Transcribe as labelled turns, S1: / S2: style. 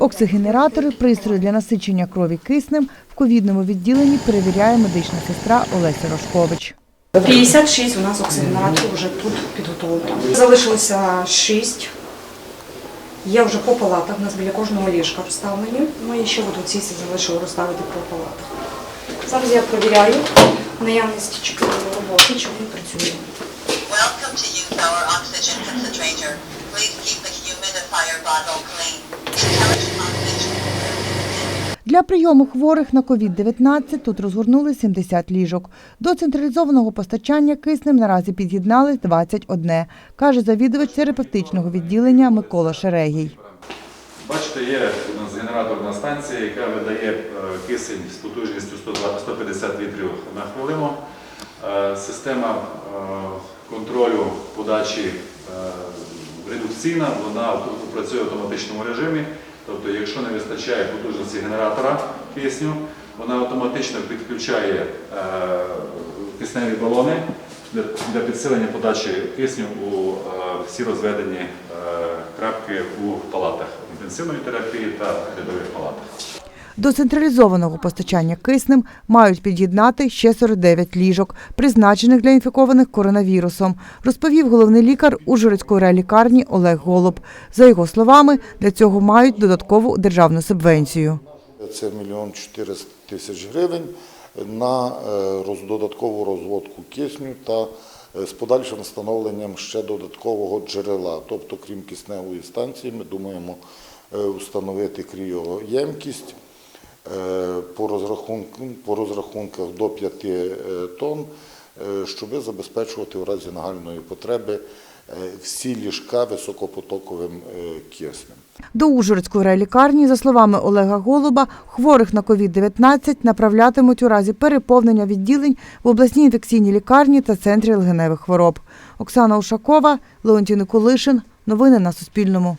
S1: Оксигенератори, пристрої для насичення крові киснем в ковідному відділенні перевіряє медична сестра Олеся Рожкович.
S2: 56 у нас оксигенераторів вже тут підготовлено. Залишилося 6. Є вже по палатах, у нас біля кожного ліжка розставлені. Ну і ще от оці залишили розставити по палатах. Зараз я перевіряю наявність чи роботи, чи він працює.
S3: Welcome to use our oxygen concentrator. Please keep the humidifier bottle clean.
S1: Для прийому хворих на COVID-19 тут розгорнули 70 ліжок. До централізованого постачання киснем наразі під'єднали 21, каже завідувач терапевтичного відділення Микола Шерегій.
S4: Бачите, є у нас генераторна станція, яка видає е, кисень з потужністю 150 літрів на хвилину. Е, Система е, контролю подачі редукційна, вона працює в автоматичному режимі. Тобто, якщо не вистачає потужності генератора кисню, вона автоматично підключає е, кисневі балони для, підсилення подачі кисню у е, всі розведені е, крапки у палатах інтенсивної терапії та рядових палатах.
S1: До централізованого постачання киснем мають під'єднати ще 49 ліжок, призначених для інфікованих коронавірусом, розповів головний лікар Ужгородської реалікарні Олег Голуб. За його словами, для цього мають додаткову державну субвенцію.
S5: Це мільйон 400 тисяч гривень на е, додаткову розводку кисню та е, з подальшим встановленням ще додаткового джерела. Тобто, крім кисневої станції, ми думаємо е, встановити кріоємкість е, по, розрахунку, по розрахунках до 5 е, тонн, е, щоб забезпечувати в разі нагальної потреби е, всі ліжка високопотоковим е, киснем.
S1: До Ужгородської реалікарні, за словами Олега Голуба, хворих на COVID-19 направлятимуть у разі переповнення відділень в обласній інфекційній лікарні та центрі легеневих хвороб. Оксана Ушакова, Леонтій Николишин. Новини на Суспільному.